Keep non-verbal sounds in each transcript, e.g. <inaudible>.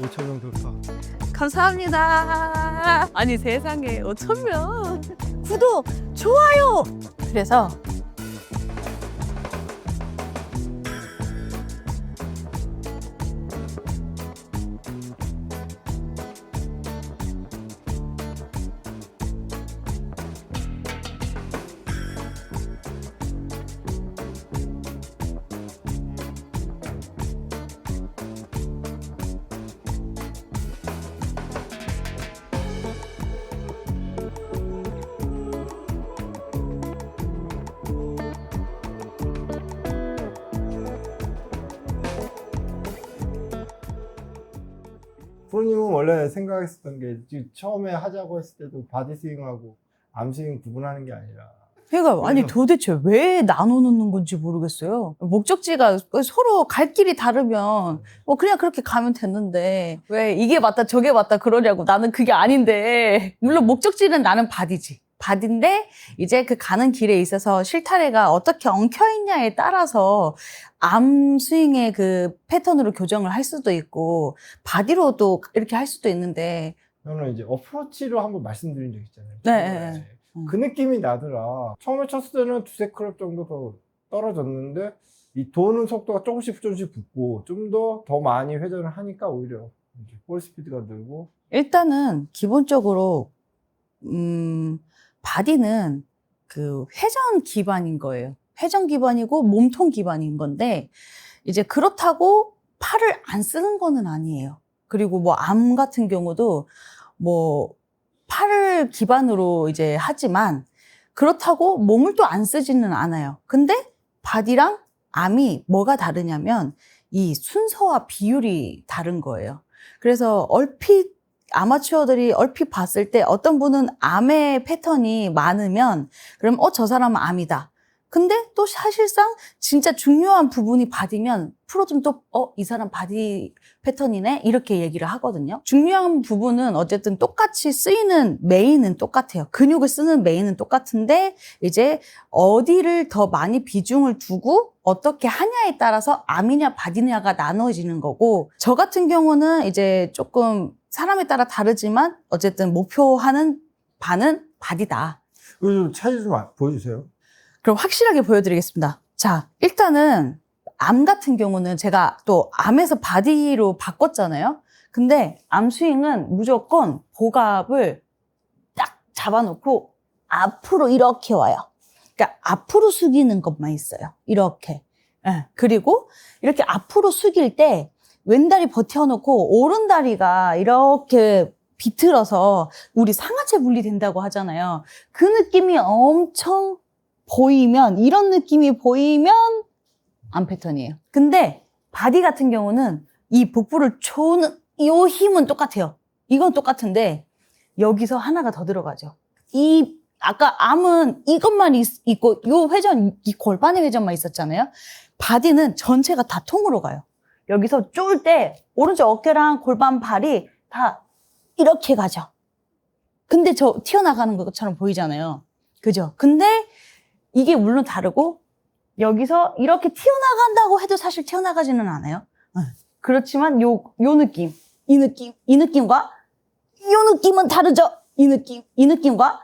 5천 명 돌파. 감사합니다. 아니 세상에 5천 명. 구독, 좋아요. 그래서 프로님은 원래 생각했었던 게 처음에 하자고 했을 때도 바디 스윙하고 암 스윙 구분하는 게 아니라 그러니까 아니 도대체 왜 나눠 놓는 건지 모르겠어요. 목적지가 서로 갈 길이 다르면 뭐 그냥 그렇게 가면 됐는데 왜 이게 맞다 저게 맞다 그러냐고 나는 그게 아닌데 물론 목적지는 나는 바디지. 바디인데 이제 그 가는 길에 있어서 실타래가 어떻게 엉켜 있냐에 따라서 암 스윙의 그 패턴으로 교정을 할 수도 있고 바디로도 이렇게 할 수도 있는데 저는 이제 어프로치로 한번 말씀드린 적 있잖아요. 네, 처음에. 네, 음. 그 느낌이 나더라. 처음에 쳤을 때는 두세 클럽 정도 더 떨어졌는데 이 도는 속도가 조금씩 조금씩 붙고 좀 더 더 많이 회전을 하니까 오히려 볼 스피드가 늘고 일단은 기본적으로 음 바디는 그 회전 기반인 거예요. 회전 기반이고 몸통 기반인 건데 이제 그렇다고 팔을 안 쓰는 거는 아니에요. 그리고 뭐 암 같은 경우도 뭐 팔을 기반으로 이제 하지만 그렇다고 몸을 또 안 쓰지는 않아요. 근데 바디랑 암이 뭐가 다르냐면 이 순서와 비율이 다른 거예요. 그래서 얼핏 아마추어들이 얼핏 봤을 때 어떤 분은 암의 패턴이 많으면 그럼 어 저 사람은 암이다. 근데 또 사실상 진짜 중요한 부분이 바디면 프로들은 또어 이 사람 바디 패턴이네 이렇게 얘기를 하거든요. 중요한 부분은 어쨌든 똑같이 쓰이는 메인은 똑같아요. 근육을 쓰는 메인은 똑같은데 이제 어디를 더 많이 비중을 두고 어떻게 하냐에 따라서 암이냐 바디냐가 나눠지는 거고 저 같은 경우는 이제 조금 사람에 따라 다르지만 어쨌든 목표하는 바는 바디다. 이거 좀 차이 좀 아- 보여주세요. 그럼 확실하게 보여드리겠습니다. 자, 일단은 암 같은 경우는 제가 또 암에서 바디로 바꿨잖아요. 근데 암 스윙은 무조건 복압을 딱 잡아놓고 앞으로 이렇게 와요. 그러니까 앞으로 숙이는 것만 있어요. 이렇게. 예. 그리고 이렇게 앞으로 숙일 때 왼다리 버텨놓고 오른다리가 이렇게 비틀어서 우리 상하체 분리된다고 하잖아요. 그 느낌이 엄청 보이면 이런 느낌이 보이면 암 패턴이에요. 근데 바디 같은 경우는 이 복부를 조는 이 힘은 똑같아요. 이건 똑같은데 여기서 하나가 더 들어가죠. 이 아까 암은 이것만 있, 있고 요 회전 이 골반의 회전만 있었잖아요. 바디는 전체가 다 통으로 가요. 여기서 쫄 때 오른쪽 어깨랑 골반 발이 다 이렇게 가죠. 근데 저 튀어나가는 것처럼 보이잖아요. 그죠? 근데 이게 물론 다르고 여기서 이렇게 튀어나간다고 해도 사실 튀어나가지는 않아요. 어. 그렇지만 요, 요 느낌, 이 느낌, 이 느낌과 요 느낌은 다르죠? 이 느낌, 이 느낌과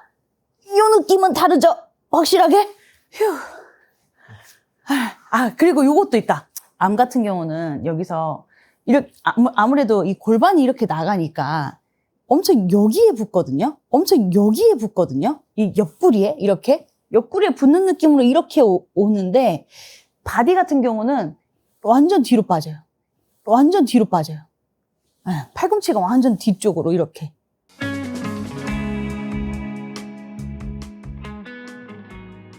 요 느낌은 다르죠? 확실하게? 휴. 아, 그리고 요것도 있다. 암 같은 경우는 여기서 이렇게 아무- 아무래도 이 골반이 이렇게 나가니까 엄청 여기에 붙거든요. 엄청 여기에 붙거든요. 이 옆구리에 이렇게 옆구리에 붙는 느낌으로 이렇게 오, 오는데 바디 같은 경우는 완전 뒤로 빠져요. 완전 뒤로 빠져요. 예, 팔꿈치가 완전 뒤쪽으로 이렇게.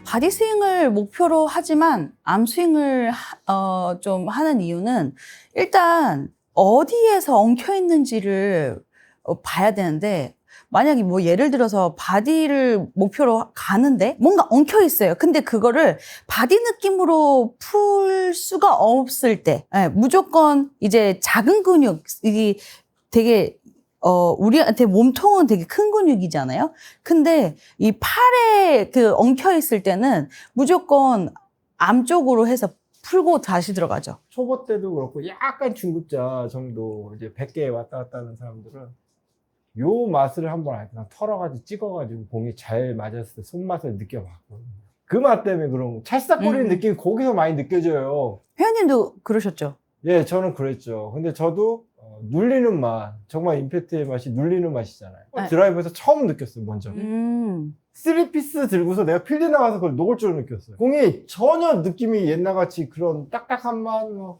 바디 스윙을 목표로 하지만 암 스윙을 하- 어, 좀 하는 이유는 일단 어디에서 엉켜 있는지를 어, 봐야 되는데 만약에 뭐 예를 들어서 바디를 목표로 가는데 뭔가 엉켜 있어요. 근데 그거를 바디 느낌으로 풀 수가 없을 때 예, 무조건 이제 작은 근육이 되게 어 우리한테 몸통은 되게 큰 근육이잖아요. 근데 이 팔에 그 엉켜 있을 때는 무조건 암 쪽으로 해서 풀고 다시 들어가죠. 초보 때도 그렇고 약간 중급자 정도 이제 100개 왔다 갔다 하는 사람들은 요 맛을 한번 알고 털어가지고 찍어가지고 공이 잘 맞았을 때 손맛을 느껴봤거든요. 그 맛 때문에 그런 거. 찰싹거리는 음. 느낌이 거기서 많이 느껴져요. 회원님도 그러셨죠? 예, 저는 그랬죠. 근데 저도 어, 눌리는 맛, 정말 임팩트의 맛이 눌리는 맛이잖아요. 네. 드라이브에서 처음 느꼈어요, 먼저. 음. 쓰리피스 들고서 내가 필드 나가서 그걸 녹을 줄 느꼈어요. 공이 전혀 느낌이 옛날같이 그런 딱딱한 맛, 뭐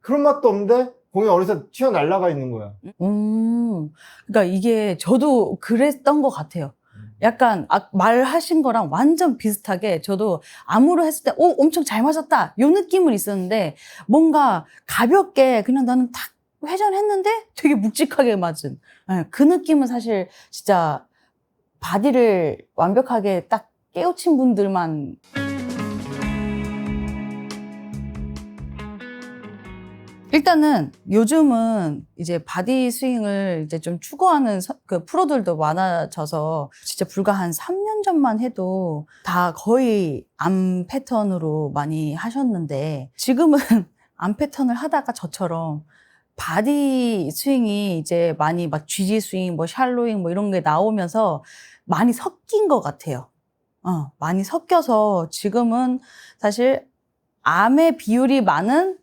그런 맛도 없는데 공이 어느새 튀어날라가 있는 거야. 음. 그러니까 이게 저도 그랬던 것 같아요. 약간 아- 말하신 거랑 완전 비슷하게 저도 암으로 했을 때, 오, 엄청 잘 맞았다. 요 느낌은 있었는데, 뭔가 가볍게 그냥 나는 탁 회전했는데 되게 묵직하게 맞은. 예, 그 느낌은 사실 진짜 바디를 완벽하게 딱 깨우친 분들만. 일단은 요즘은 이제 바디 스윙을 이제 좀 추구하는 서- 그 프로들도 많아져서 진짜 불과 한 3년 전만 해도 다 거의 암 패턴으로 많이 하셨는데 지금은 <laughs> 암 패턴을 하다가 저처럼 바디 스윙이 이제 많이 막 GG 스윙, 뭐 샬로잉 뭐 이런 게 나오면서 많이 섞인 것 같아요. 어, 많이 섞여서 지금은 사실 암의 비율이 많은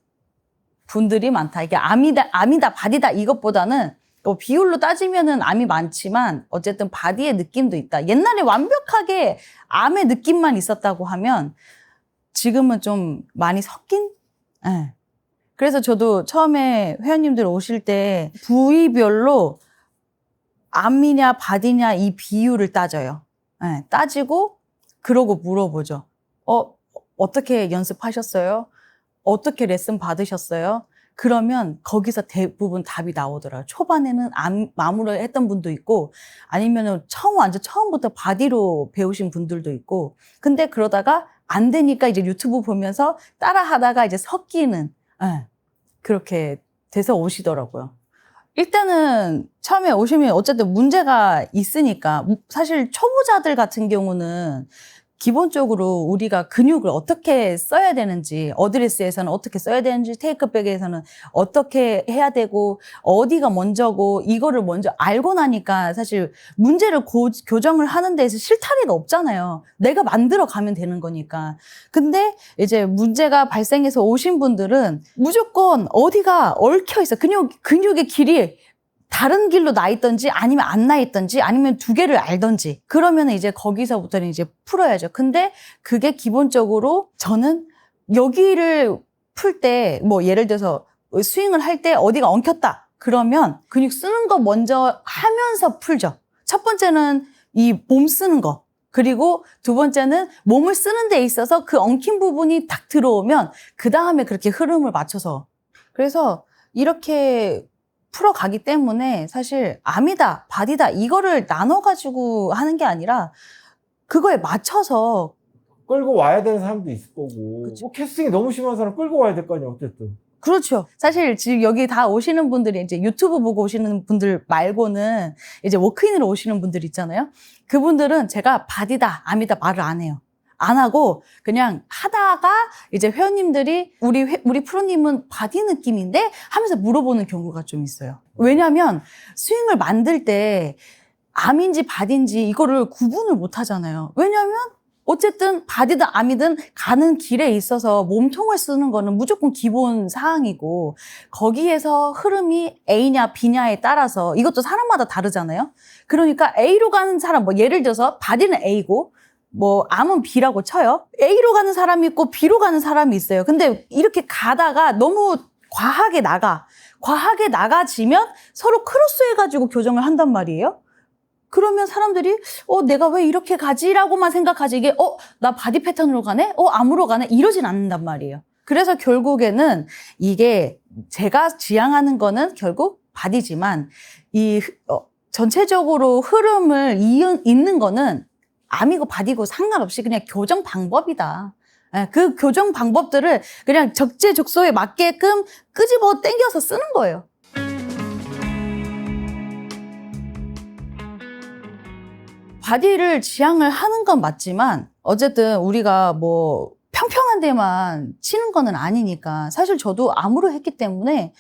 분들이 많다. 이게 암이다, 암이다, 바디다 이것보다는 뭐 비율로 따지면은 암이 많지만 어쨌든 바디의 느낌도 있다. 옛날에 완벽하게 암의 느낌만 있었다고 하면 지금은 좀 많이 섞인? 예. 그래서 저도 처음에 회원님들 오실 때 부위별로 암이냐 바디냐 이 비율을 따져요. 예, 따지고 그러고 물어보죠. 어, 어떻게 연습하셨어요? 어떻게 레슨 받으셨어요? 그러면 거기서 대부분 답이 나오더라고요. 초반에는 암, 암으로 했던 분도 있고 아니면은 처음 완전 처음부터 바디로 배우신 분들도 있고 근데 그러다가 안 되니까 이제 유튜브 보면서 따라 하다가 이제 섞이는 예, 그렇게 돼서 오시더라고요. 일단은 처음에 오시면 어쨌든 문제가 있으니까 사실 초보자들 같은 경우는 기본적으로 우리가 근육을 어떻게 써야 되는지 어드레스에서는 어떻게 써야 되는지 테이크백에서는 어떻게 해야 되고 어디가 먼저고 이거를 먼저 알고 나니까 사실 문제를 고- 교정을 하는 데에서 실타리가 없잖아요. 내가 만들어 가면 되는 거니까. 근데 이제 문제가 발생해서 오신 분들은 무조건 어디가 얽혀 있어. 근육 근육의 길이 다른 길로 나 있던지 아니면 안 나 있던지 아니면 두 개를 알던지 그러면 이제 거기서부터는 이제 풀어야죠. 근데 그게 기본적으로 저는 여기를 풀 때 뭐 예를 들어서 스윙을 할 때 어디가 엉켰다. 그러면 근육 쓰는 거 먼저 하면서 풀죠. 첫 번째는 이 몸 쓰는 거. 그리고 두 번째는 몸을 쓰는 데 있어서 그 엉킨 부분이 딱 들어오면 그 다음에 그렇게 흐름을 맞춰서. 그래서 이렇게 풀어가기 때문에 사실 암이다, 바디다 이거를 나눠가지고 하는 게 아니라 그거에 맞춰서 끌고 와야 되는 사람도 있을 거고. 그쵸. 뭐 캐스팅이 너무 심한 사람 끌고 와야 될 거 아니야, 어쨌든. 그렇죠. 사실 지금 여기 다 오시는 분들이 이제 유튜브 보고 오시는 분들 말고는 이제 워크인으로 오시는 분들 있잖아요. 그분들은 제가 바디다, 암이다 말을 안 해요. 안 하고 그냥 하다가 이제 회원님들이 우리 회- 우리 프로님은 바디 느낌인데 하면서 물어보는 경우가 좀 있어요. 왜냐하면 스윙을 만들 때 암인지 바디인지 이거를 구분을 못 하잖아요. 왜냐하면 어쨌든 바디든 암이든 가는 길에 있어서 몸통을 쓰는 거는 무조건 기본 사항이고 거기에서 흐름이 A냐 B냐에 따라서 이것도 사람마다 다르잖아요. 그러니까 A로 가는 사람 뭐 예를 들어서 바디는 A고 뭐 암은 B라고 쳐요. A로 가는 사람이 있고 B로 가는 사람이 있어요. 근데 이렇게 가다가 너무 과하게 나가. 과하게 나가지면 서로 크로스해가지고 교정을 한단 말이에요. 그러면 사람들이 어 내가 왜 이렇게 가지라고만 생각하지 이게 어 나 바디 패턴으로 가네 어 암으로 가네 이러진 않는단 말이에요 그래서 결국에는 이게 제가 지향하는 거는 결국 바디지만 이 흐- 어, 전체적으로 흐름을 이은, 잇는 거는 암이고 바디고 상관없이 그냥 교정 방법이다 예, 그 교정 방법들을 그냥 적재적소에 맞게끔 끄집어 당겨서 쓰는 거예요 바디를 지향을 하는 건 맞지만 어쨌든 우리가 뭐 평평한 데만 치는 거는 아니니까 사실 저도 암으로 했기 때문에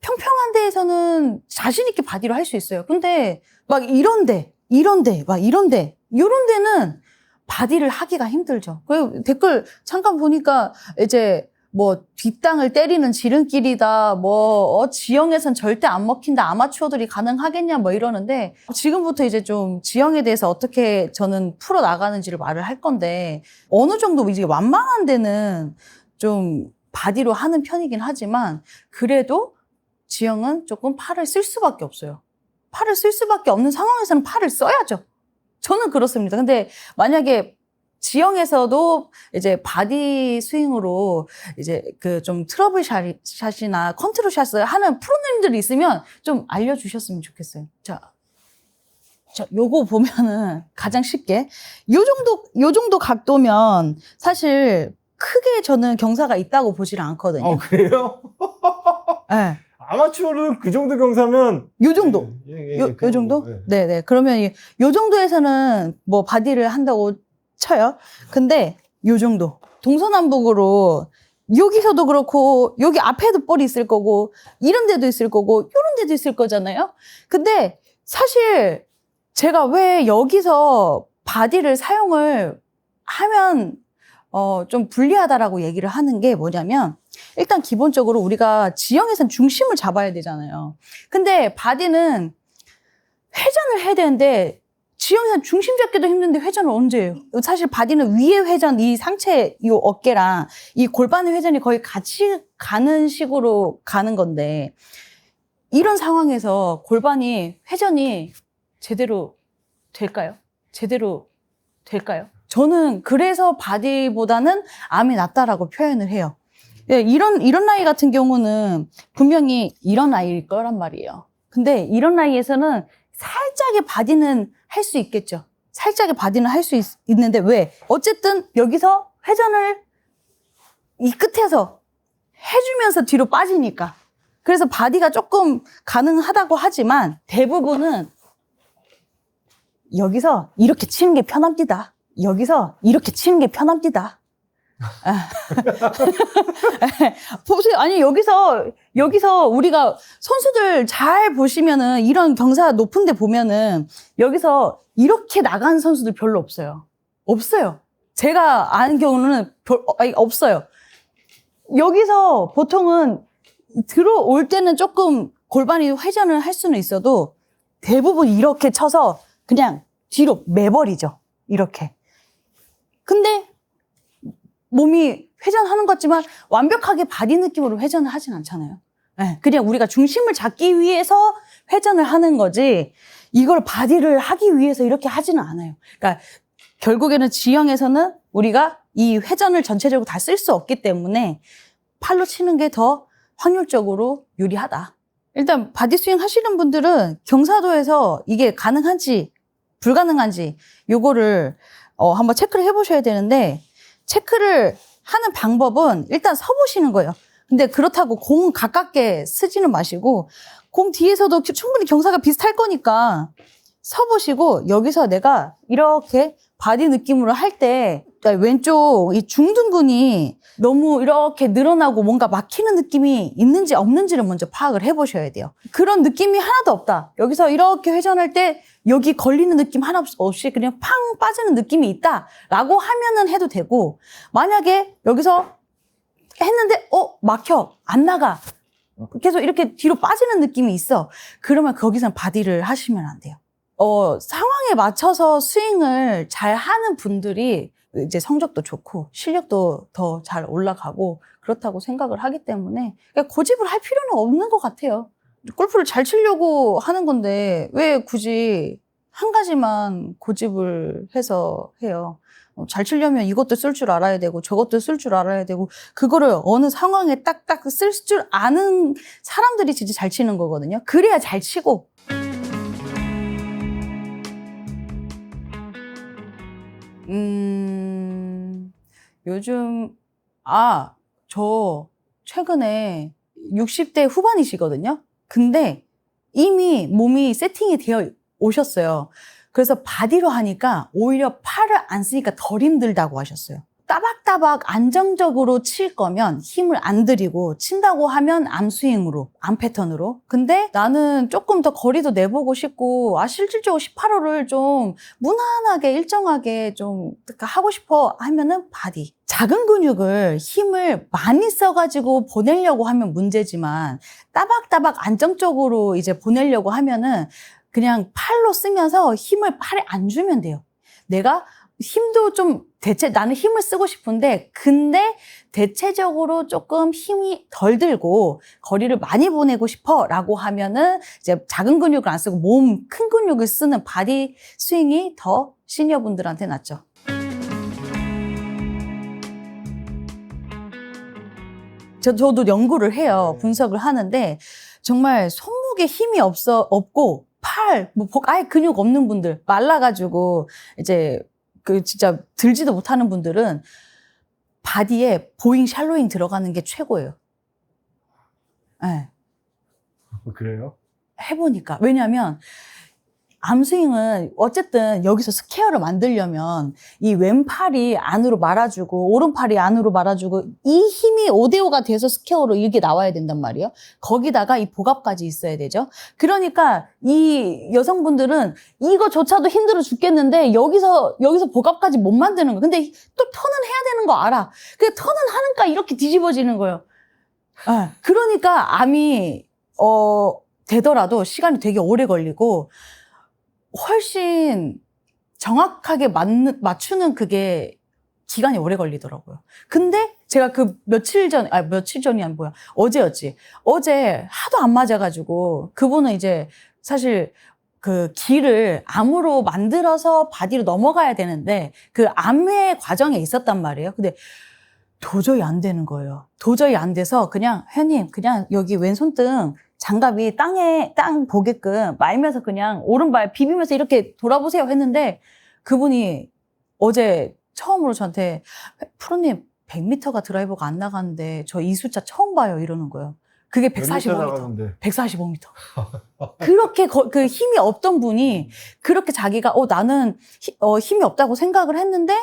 평평한 데에서는 자신 있게 바디로 할 수 있어요. 근데 막 이런데, 이런데, 막 이런데, 이런 데는 바디를 하기가 힘들죠. 그 댓글 잠깐 보니까 이제 뭐 뒷땅을 때리는 지름길이다, 뭐 어, 지형에선 절대 안 먹힌다, 아마추어들이 가능하겠냐, 뭐 이러는데 지금부터 이제 좀 지형에 대해서 어떻게 저는 풀어 나가는지를 말을 할 건데 어느 정도 이제 완만한 데는 좀 바디로 하는 편이긴 하지만 그래도 지형은 조금 팔을 쓸 수밖에 없어요. 팔을 쓸 수밖에 없는 상황에서는 팔을 써야죠. 저는 그렇습니다. 근데 만약에 지형에서도 이제 바디 스윙으로 이제 그 좀 트러블 샷이- 샷이나 컨트롤 샷을 하는 프로님들이 있으면 좀 알려주셨으면 좋겠어요. 자, 자, 요거 보면은 가장 쉽게 요 정도 요 정도 각도면 사실 크게 저는 경사가 있다고 보지를 않거든요. 어, 그래요? 예. 아마추어는 그 정도 경사면. 요 정도. 예, 예, 예, 요, 요 그냥 정도? 뭐, 예. 네 네. 그러면 이- 요 정도에서는 뭐 바디를 한다고 쳐요. 근데 요 정도. 동서남북으로 여기서도 그렇고 여기 앞에도 볼이 있을 거고 이런 데도 있을 거고 이런 데도 있을 거잖아요. 근데 사실 제가 왜 여기서 바디를 사용을 하면 어, 좀 불리하다라고 얘기를 하는 게 뭐냐면 일단 기본적으로 우리가 지형에선 중심을 잡아야 되잖아요. 근데 바디는 회전을 해야 되는데 지형에서 중심 잡기도 힘든데 회전을 언제 해요? 사실 바디는 위에 회전, 이 상체, 이 어깨랑 이 골반의 회전이 거의 같이 가는 식으로 가는 건데 이런 상황에서 골반이 회전이 제대로 될까요? 제대로 될까요? 저는 그래서 바디보다는 암이 낫다라고 표현을 해요. 예, 이런 이런 나이 같은 경우는 분명히 이런 나이일 거란 말이에요. 근데 이런 나이에서는 살짝의 바디는 할 수 있겠죠. 살짝의 바디는 할 수 있는데 왜? 어쨌든 여기서 회전을 이 끝에서 해주면서 뒤로 빠지니까. 그래서 바디가 조금 가능하다고 하지만 대부분은 여기서 이렇게 치는 게 편합니다. 여기서 이렇게 치는 게 편합니다. <laughs> 아. 보세요. 아니, 여기서, 여기서 우리가 선수들 잘 보시면은 이런 경사 높은데 보면은 여기서 이렇게 나가는 선수들 별로 없어요. 없어요. 제가 아는 경우는 별, 어, 아니, 없어요. 여기서 보통은 들어올 때는 조금 골반이 회전을 할 수는 있어도 대부분 이렇게 쳐서 그냥 뒤로 매버리죠. 이렇게. 근데 몸이 회전하는 것 같지만 완벽하게 바디 느낌으로 회전을 하진 않잖아요. 예, 그냥 우리가 중심을 잡기 위해서 회전을 하는 거지 이걸 바디를 하기 위해서 이렇게 하지는 않아요. 그러니까 결국에는 지형에서는 우리가 이 회전을 전체적으로 다 쓸 수 없기 때문에 팔로 치는 게 더 확률적으로 유리하다. 일단 바디 스윙 하시는 분들은 경사도에서 이게 가능한지 불가능한지 요거를 어, 한번 체크를 해보셔야 되는데 체크를 하는 방법은 일단 서보시는 거예요. 근데 그렇다고 공 가깝게 쓰지는 마시고 공 뒤에서도 충분히 경사가 비슷할 거니까 서보시고 여기서 내가 이렇게 바디 느낌으로 할 때 왼쪽 이 중둔근이 너무 이렇게 늘어나고 뭔가 막히는 느낌이 있는지 없는지를 먼저 파악을 해보셔야 돼요. 그런 느낌이 하나도 없다. 여기서 이렇게 회전할 때 여기 걸리는 느낌 하나 없- 없이 그냥 팡 빠지는 느낌이 있다라고 하면은 해도 되고 만약에 여기서 했는데 어 막혀 안 나가 계속 이렇게 뒤로 빠지는 느낌이 있어 그러면 거기서 바디를 하시면 안 돼요. 어 상황에 맞춰서 스윙을 잘 하는 분들이 이제 성적도 좋고 실력도 더 잘 올라가고 그렇다고 생각을 하기 때문에 그러니까 고집을 할 필요는 없는 것 같아요. 골프를 잘 치려고 하는 건데 왜 굳이 한 가지만 고집을 해서 해요. 어, 잘 치려면 이것도 쓸 줄 알아야 되고 저것도 쓸 줄 알아야 되고 그거를 어느 상황에 딱딱 쓸 줄 아는 사람들이 진짜 잘 치는 거거든요. 그래야 잘 치고. 음, 요즘, 아, 저 최근에 60대 후반이시거든요. 근데 이미 몸이 세팅이 되어 오셨어요. 그래서 바디로 하니까 오히려 팔을 안 쓰니까 덜 힘들다고 하셨어요. 따박따박 안정적으로 칠 거면 힘을 안 들이고 친다고 하면 암 스윙으로, 암 패턴으로. 근데 나는 조금 더 거리도 내보고 싶고, 아, 실질적으로 18호를 좀 무난하게, 일정하게 좀 하고 싶어 하면은 바디. 작은 근육을 힘을 많이 써가지고 보내려고 하면 문제지만, 따박따박 안정적으로 이제 보내려고 하면은 그냥 팔로 쓰면서 힘을 팔에 안 주면 돼요. 내가 힘도 좀 대체 나는 힘을 쓰고 싶은데 근데 대체적으로 조금 힘이 덜 들고 거리를 많이 보내고 싶어라고 하면은 이제 작은 근육을 안 쓰고 몸 큰 근육을 쓰는 바디 스윙이 더 시니어 분들한테 낫죠. 저, 저도 연구를 해요. 네. 분석을 하는데 정말 손목에 힘이 없어 없고 팔, 뭐 복- 아예 근육 없는 분들 말라가지고 이제 그 진짜 들지도 못하는 분들은 바디에 보잉 샬로잉 들어가는 게 최고예요. 네, 그래요? 해보니까 왜냐하면 암스윙은 어쨌든 여기서 스퀘어를 만들려면 이 왼팔이 안으로 말아주고 오른팔이 안으로 말아주고 이 힘이 5대5가 돼서 스퀘어로 이게 나와야 된단 말이에요. 거기다가 이 복압까지 있어야 되죠. 그러니까 이 여성분들은 이거조차도 힘들어 죽겠는데 여기서 여기서 복압까지 못 만드는 거예요. 근데 또 턴은 해야 되는 거 알아. 그 턴은 하는까 이렇게 뒤집어지는 거예요. 예, 그러니까 암이 어 되더라도 시간이 되게 오래 걸리고 훨씬 정확하게 맞는, 맞추는 그게 기간이 오래 걸리더라고요. 근데 제가 그 며칠 전, 아, 며칠 전이 아니 뭐야. 어제였지. 어제 하도 안 맞아가지고 그분은 이제 사실 그 길을 암으로 만들어서 바디로 넘어가야 되는데 그 암의 과정에 있었단 말이에요. 근데 도저히 안 되는 거예요. 도저히 안 돼서 그냥 회원님 그냥 여기 왼손등 장갑이 땅에 땅 보게끔 말면서 그냥 오른발 비비면서 이렇게 돌아보세요 했는데 그분이 어제 처음으로 저한테 프로님 100m가 드라이버가 안 나가는데 저 이 숫자 처음 봐요 이러는 거예요. 그게 몇 미터 145m. 나가는데. 145m. 그렇게 거- 그 힘이 없던 분이 그렇게 자기가 어 나는 히- 어, 힘이 없다고 생각을 했는데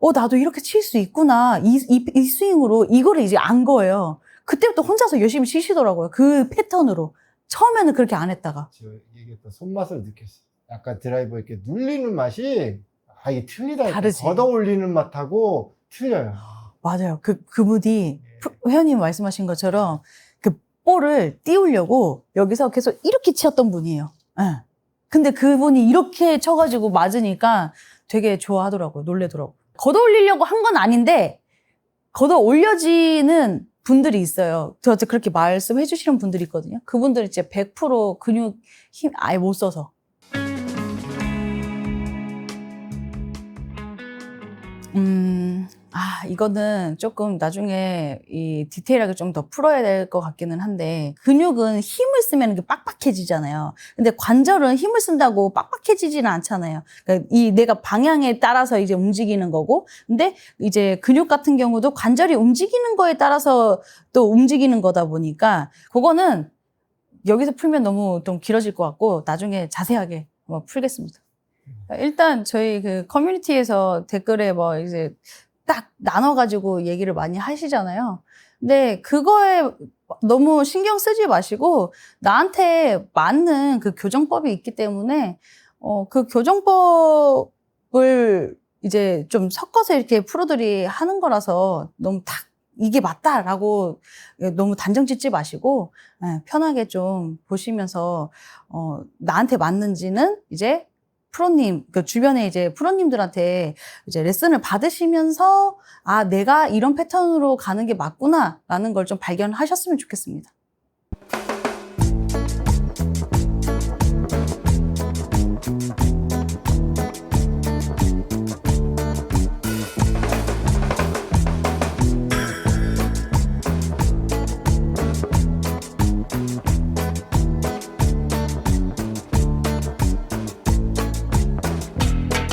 어 나도 이렇게 칠 수 있구나 이, 이, 이 스윙으로 이거를 이제 안 거예요. 그때부터 혼자서 열심히 치시더라고요. 그 패턴으로 처음에는 그렇게 안 했다가 저 얘기했던 손맛을 느꼈어요. 약간 드라이버 이렇게 눌리는 맛이 아 이게 틀리다. 다르지. 걷어 올리는 맛하고 틀려요. 맞아요. 그 그분이 예. 프- 회원님 말씀하신 것처럼 그 볼을 띄우려고 여기서 계속 이렇게 치었던 분이에요. 예. 근데 그분이 이렇게 쳐가지고 맞으니까 되게 좋아하더라고요. 놀래더라고요. 걷어 올리려고 한 건 아닌데 걷어 올려지는 분들이 있어요. 저한테 그렇게 말씀해 주시는 분들이 있거든요. 그분들은 이제 100% 근육 힘 아예 못 써서. 음, 아, 이거는 조금 나중에 이 디테일하게 좀 더 풀어야 될 것 같기는 한데, 근육은 힘을 쓰면 이게 빡빡해지잖아요. 근데 관절은 힘을 쓴다고 빡빡해지지는 않잖아요. 그러니까 이 내가 방향에 따라서 이제 움직이는 거고, 근데 이제 근육 같은 경우도 관절이 움직이는 거에 따라서 또 움직이는 거다 보니까, 그거는 여기서 풀면 너무 좀 길어질 것 같고, 나중에 자세하게 한번 풀겠습니다. 일단 저희 그 커뮤니티에서 댓글에 뭐 이제 딱 나눠가지고 얘기를 많이 하시잖아요. 근데 그거에 너무 신경 쓰지 마시고 나한테 맞는 그 교정법이 있기 때문에 어, 그 교정법을 이제 좀 섞어서 이렇게 프로들이 하는 거라서 너무 딱 이게 맞다라고 너무 단정 짓지 마시고 예, 편하게 좀 보시면서 어, 나한테 맞는지는 이제 프로님, 그 주변에 이제 프로님들한테 이제 레슨을 받으시면서 아, 내가 이런 패턴으로 가는 게 맞구나라는 걸 좀 발견하셨으면 좋겠습니다.